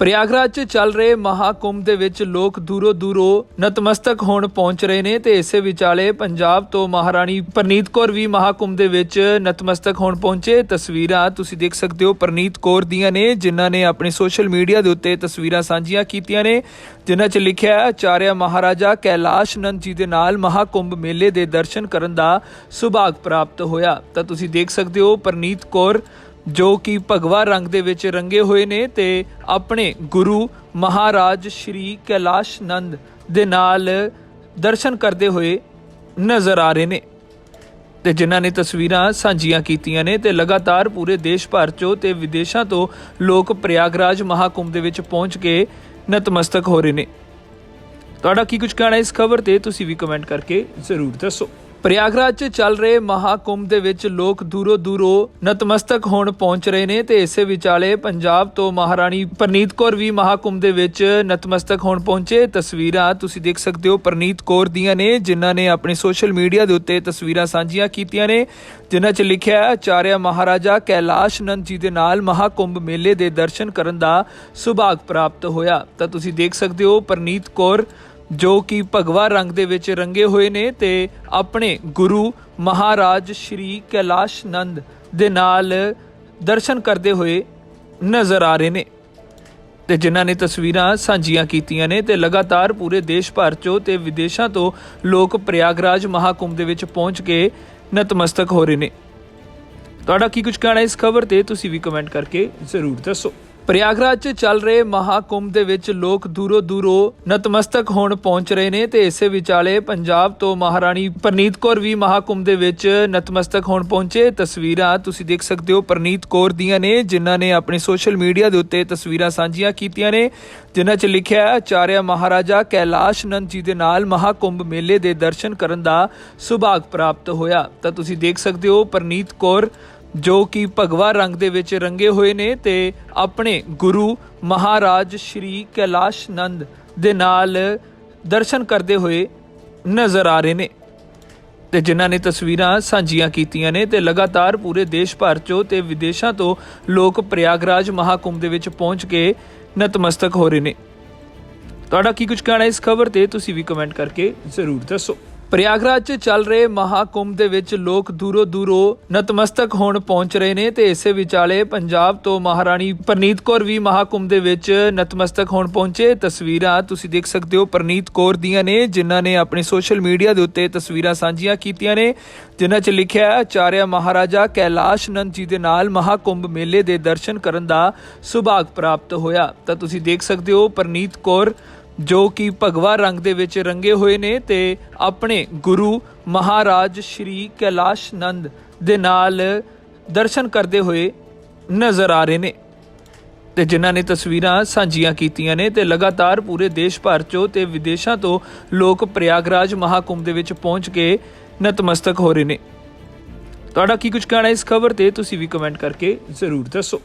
ਪ੍ਰਯਾਗਰਾਜ 'ਚ ਚੱਲ ਰਹੇ ਮਹਾਕੁੰਭ ਦੇ ਵਿੱਚ ਲੋਕ ਦੂਰੋਂ ਦੂਰੋਂ ਨਤਮਸਤਕ ਹੋਣ ਪਹੁੰਚ ਰਹੇ ਨੇ ਤੇ ਇਸੇ ਵਿਚਾਲੇ ਪੰਜਾਬ ਤੋਂ ਮਹਾਰਾਣੀ ਪ੍ਰਨੀਤ ਕੌਰ ਵੀ ਮਹਾਕੁੰਭ ਦੇ ਵਿੱਚ ਨਤਮਸਤਕ ਹੋਣ ਪਹੁੰਚੇ। ਤਸਵੀਰਾਂ ਤੁਸੀਂ ਦੇਖ ਸਕਦੇ ਹੋ ਪ੍ਰਨੀਤ ਕੌਰ ਦੀਆਂ ਨੇ, ਜਿਨ੍ਹਾਂ ਨੇ ਆਪਣੇ ਸੋਸ਼ਲ ਮੀਡੀਆ ਦੇ ਉੱਤੇ ਤਸਵੀਰਾਂ ਸਾਂਝੀਆਂ ਕੀਤੀਆਂ ਨੇ, ਜਿਨ੍ਹਾਂ 'ਚ ਲਿਖਿਆ ਹੈ, ਆਚਾਰਿਆ ਮਹਾਰਾਜਾ ਕੈਲਾਸ਼ ਨੰਦ ਜੀ ਦੇ ਨਾਲ ਮਹਾਕੁੰਭ ਮੇਲੇ ਦੇ ਦਰਸ਼ਨ ਕਰਨ ਦਾ ਸੁਭਾਗ ਪ੍ਰਾਪਤ ਹੋਇਆ। ਤਾਂ ਤੁਸੀਂ ਦੇਖ ਸਕਦੇ ਹੋ ਪ੍ਰਨੀਤ ਕੌਰ ਜੋ ਕਿ ਭਗਵਾ ਰੰਗ ਦੇ ਵਿੱਚ ਰੰਗੇ ਹੋਏ ਨੇ ਤੇ ਆਪਣੇ ਗੁਰੂ ਮਹਾਰਾਜ ਸ਼੍ਰੀ ਕੈਲਾਸ਼ ਨੰਦ ਦੇ ਨਾਲ ਦਰਸ਼ਨ ਕਰਦੇ ਹੋਏ ਨਜ਼ਰ ਆ ਰਹੇ ਨੇ। ਤੇ ਜਿਨ੍ਹਾਂ ਨੇ ਤਸਵੀਰਾਂ ਸਾਂਝੀਆਂ ਕੀਤੀਆਂ ਨੇ ਤੇ ਲਗਾਤਾਰ ਪੂਰੇ ਦੇਸ਼ ਭਰ ਚੋਂ ਤੇ ਵਿਦੇਸ਼ਾਂ ਤੋਂ ਲੋਕ ਪ੍ਰਯਾਗਰਾਜ ਮਹਾਕੁੰਭ ਦੇ ਵਿੱਚ ਪਹੁੰਚ ਕੇ ਨਤਮਸਤਕ ਹੋ ਰਹੇ ਨੇ। ਤੁਹਾਡਾ ਕੀ ਕੁਝ ਕਹਿਣਾ ਇਸ ਖਬਰ ਤੇ ਤੁਸੀਂ ਵੀ ਕਮੈਂਟ ਕਰਕੇ ਜ਼ਰੂਰ ਦੱਸੋ। ਪ੍ਰਯਾਗਰਾਜ 'ਚ ਚੱਲ ਰਹੇ ਮਹਾਕੁੰਭ ਦੇ ਵਿੱਚ ਲੋਕ ਦੂਰੋਂ ਦੂਰੋਂ ਨਤਮਸਤਕ ਹੋਣ ਪਹੁੰਚ ਰਹੇ ਨੇ ਤੇ ਇਸੇ ਵਿਚਾਲੇ ਪੰਜਾਬ ਤੋਂ ਮਹਾਰਾਣੀ ਪ੍ਰਨੀਤ ਕੌਰ ਵੀ ਮਹਾਕੁੰਭ ਦੇ ਵਿੱਚ ਨਤਮਸਤਕ ਹੋਣ ਪਹੁੰਚੇ। ਤਸਵੀਰਾਂ ਤੁਸੀਂ ਦੇਖ ਸਕਦੇ ਹੋ ਪ੍ਰਨੀਤ ਕੌਰ ਦੀਆਂ ਨੇ, ਜਿਨ੍ਹਾਂ ਨੇ ਆਪਣੇ ਸੋਸ਼ਲ ਮੀਡੀਆ ਦੇ ਉੱਤੇ ਤਸਵੀਰਾਂ ਸਾਂਝੀਆਂ ਕੀਤੀਆਂ ਨੇ, ਜਿਨ੍ਹਾਂ 'ਚ ਲਿਖਿਆ ਹੈ, ਆਚਾਰਿਆ ਮਹਾਰਾਜਾ ਕੈਲਾਸ਼ ਨੰਦ ਜੀ ਦੇ ਨਾਲ ਮਹਾਕੁੰਭ ਮੇਲੇ ਦੇ ਦਰਸ਼ਨ ਕਰਨ ਦਾ ਸੁਭਾਗ ਪ੍ਰਾਪਤ ਹੋਇਆ। ਤਾਂ ਤੁਸੀਂ ਦੇਖ ਸਕਦੇ ਹੋ ਪ੍ਰਨੀਤ ਕੌਰ ਜੋ ਕਿ ਭਗਵਾ ਰੰਗ ਦੇ ਵਿੱਚ ਰੰਗੇ ਹੋਏ ਨੇ ਤੇ ਆਪਣੇ ਗੁਰੂ ਮਹਾਰਾਜ ਸ਼੍ਰੀ ਕੈਲਾਸ਼ ਨੰਦ ਦੇ ਨਾਲ ਦਰਸ਼ਨ ਕਰਦੇ ਹੋਏ ਨਜ਼ਰ ਆ ਰਹੇ ਨੇ। ਤੇ ਜਿਨ੍ਹਾਂ ਨੇ ਤਸਵੀਰਾਂ ਸਾਂਝੀਆਂ ਕੀਤੀਆਂ ਨੇ ਤੇ ਲਗਾਤਾਰ ਪੂਰੇ ਦੇਸ਼ ਭਰ ਚੋਂ ਤੇ ਵਿਦੇਸ਼ਾਂ ਤੋਂ ਲੋਕ ਪ੍ਰਯਾਗਰਾਜ ਮਹਾਕੁੰਭ ਦੇ ਵਿੱਚ ਪਹੁੰਚ ਕੇ ਨਤਮਸਤਕ ਹੋ ਰਹੇ ਨੇ। ਤੁਹਾਡਾ ਕੀ ਕੁਝ ਕਹਿਣਾ ਇਸ ਖਬਰ ਤੇ ਤੁਸੀਂ ਵੀ ਕਮੈਂਟ ਕਰਕੇ ਜ਼ਰੂਰ ਦੱਸੋ। ਪ੍ਰਯਾਗਰਾਜ 'ਚ ਚੱਲ ਰਹੇ ਮਹਾਕੁੰਭ ਦੇ ਵਿੱਚ ਲੋਕ ਦੂਰੋਂ ਦੂਰੋਂ ਨਤਮਸਤਕ ਹੋਣ ਪਹੁੰਚ ਰਹੇ ਨੇ ਤੇ ਇਸੇ ਵਿਚਾਲੇ ਪੰਜਾਬ ਤੋਂ ਮਹਾਰਾਣੀ ਪ੍ਰਨੀਤ ਕੌਰ ਵੀ ਮਹਾਕੁੰਭ ਦੇ ਵਿੱਚ ਨਤਮਸਤਕ ਹੋਣ ਪਹੁੰਚੇ। ਤਸਵੀਰਾਂ ਤੁਸੀਂ ਦੇਖ ਸਕਦੇ ਹੋ ਪ੍ਰਨੀਤ ਕੌਰ ਦੀਆਂ ਨੇ, ਜਿਨ੍ਹਾਂ ਨੇ ਆਪਣੇ ਸੋਸ਼ਲ ਮੀਡੀਆ ਦੇ ਉੱਤੇ ਤਸਵੀਰਾਂ ਸਾਂਝੀਆਂ ਕੀਤੀਆਂ ਨੇ, ਜਿਨ੍ਹਾਂ 'ਚ ਲਿਖਿਆ ਹੈ, ਆਚਾਰਿਆ ਮਹਾਰਾਜਾ ਕੈਲਾਸ਼ ਨੰਦ ਜੀ ਦੇ ਨਾਲ ਮਹਾਕੁੰਭ ਮੇਲੇ ਦੇ ਦਰਸ਼ਨ ਕਰਨ ਦਾ ਸੁਭਾਗ ਪ੍ਰਾਪਤ ਹੋਇਆ। ਤਾਂ ਤੁਸੀਂ ਦੇਖ ਸਕਦੇ ਹੋ ਪ੍ਰਨੀਤ ਕੌਰ ਜੋ ਕਿ ਭਗਵਾ ਰੰਗ ਦੇ ਵਿੱਚ ਰੰਗੇ ਹੋਏ ਨੇ ਤੇ ਆਪਣੇ ਗੁਰੂ ਮਹਾਰਾਜ ਸ਼੍ਰੀ ਕੈਲਾਸ਼ ਨੰਦ ਦੇ ਨਾਲ ਦਰਸ਼ਨ ਕਰਦੇ ਹੋਏ ਨਜ਼ਰ ਆ ਰਹੇ ਨੇ। ਤੇ ਜਿਨ੍ਹਾਂ ਨੇ ਤਸਵੀਰਾਂ ਸਾਂਝੀਆਂ ਕੀਤੀਆਂ ਨੇ ਤੇ ਲਗਾਤਾਰ ਪੂਰੇ ਦੇਸ਼ ਭਰ ਚੋਂ ਤੇ ਵਿਦੇਸ਼ਾਂ ਤੋਂ ਲੋਕ ਪ੍ਰਯਾਗਰਾਜ ਮਹਾਕੁੰਭ ਦੇ ਵਿੱਚ ਪਹੁੰਚ ਕੇ ਨਤਮਸਤਕ ਹੋ ਰਹੇ ਨੇ। ਤੁਹਾਡਾ ਕੀ ਕੁਝ ਕਹਿਣਾ ਇਸ ਖਬਰ ਤੇ ਤੁਸੀਂ ਵੀ ਕਮੈਂਟ ਕਰਕੇ ਜ਼ਰੂਰ ਦੱਸੋ। ਪ੍ਰਯਾਗਰਾਜ 'ਚ ਚੱਲ ਰਹੇ ਮਹਾਕੁੰਭ ਦੇ ਵਿੱਚ ਲੋਕ ਦੂਰੋਂ ਦੂਰੋਂ ਨਤਮਸਤਕ ਹੋਣ ਪਹੁੰਚ ਰਹੇ ਨੇ ਤੇ ਇਸੇ ਵਿਚਾਲੇ ਪੰਜਾਬ ਤੋਂ ਮਹਾਰਾਣੀ ਪ੍ਰਨੀਤ ਕੌਰ ਵੀ ਮਹਾਕੁੰਭ ਦੇ ਵਿੱਚ ਨਤਮਸਤਕ ਹੋਣ ਪਹੁੰਚੇ। ਤਸਵੀਰਾਂ ਤੁਸੀਂ ਦੇਖ ਸਕਦੇ ਹੋ ਪ੍ਰਨੀਤ ਕੌਰ ਦੀਆਂ ਨੇ, ਜਿਨ੍ਹਾਂ ਨੇ ਆਪਣੇ ਸੋਸ਼ਲ ਮੀਡੀਆ ਦੇ ਉੱਤੇ ਤਸਵੀਰਾਂ ਸਾਂਝੀਆਂ ਕੀਤੀਆਂ ਨੇ, ਜਿਨ੍ਹਾਂ 'ਚ ਲਿਖਿਆ ਹੈ, ਆਚਾਰਿਆ ਮਹਾਰਾਜਾ ਕੈਲਾਸ਼ ਨੰਦ ਜੀ ਦੇ ਨਾਲ ਮਹਾਕੁੰਭ ਮੇਲੇ ਦੇ ਦਰਸ਼ਨ ਕਰਨ ਦਾ ਸੁਭਾਗ ਪ੍ਰਾਪਤ ਹੋਇਆ। ਤਾਂ ਤੁਸੀਂ ਦੇਖ ਸਕਦੇ ਹੋ ਪ੍ਰਨੀਤ ਕੌਰ ਜੋ ਕਿ ਭਗਵਾ ਰੰਗ ਦੇ ਵਿੱਚ ਰੰਗੇ ਹੋਏ ਨੇ ਤੇ ਆਪਣੇ ਗੁਰੂ ਮਹਾਰਾਜ ਸ਼੍ਰੀ ਕੈਲਾਸ਼ ਨੰਦ ਦੇ ਨਾਲ ਦਰਸ਼ਨ ਕਰਦੇ ਹੋਏ ਨਜ਼ਰ ਆ ਰਹੇ ਨੇ। ਤੇ ਜਿਨ੍ਹਾਂ ਨੇ ਤਸਵੀਰਾਂ ਸਾਂਝੀਆਂ ਕੀਤੀਆਂ ਨੇ ਤੇ ਲਗਾਤਾਰ ਪੂਰੇ ਦੇਸ਼ ਭਰ ਚੋਂ ਤੇ ਵਿਦੇਸ਼ਾਂ ਤੋਂ ਲੋਕ ਪ੍ਰਯਾਗਰਾਜ ਮਹਾਕੁੰਭ ਦੇ ਵਿੱਚ ਪਹੁੰਚ ਕੇ ਨਤਮਸਤਕ ਹੋ ਰਹੇ ਨੇ। ਤੁਹਾਡਾ ਕੀ ਕੁਝ ਕਹਿਣਾ ਇਸ ਖਬਰ ਤੇ ਤੁਸੀਂ ਵੀ ਕਮੈਂਟ ਕਰਕੇ ਜ਼ਰੂਰ ਦੱਸੋ।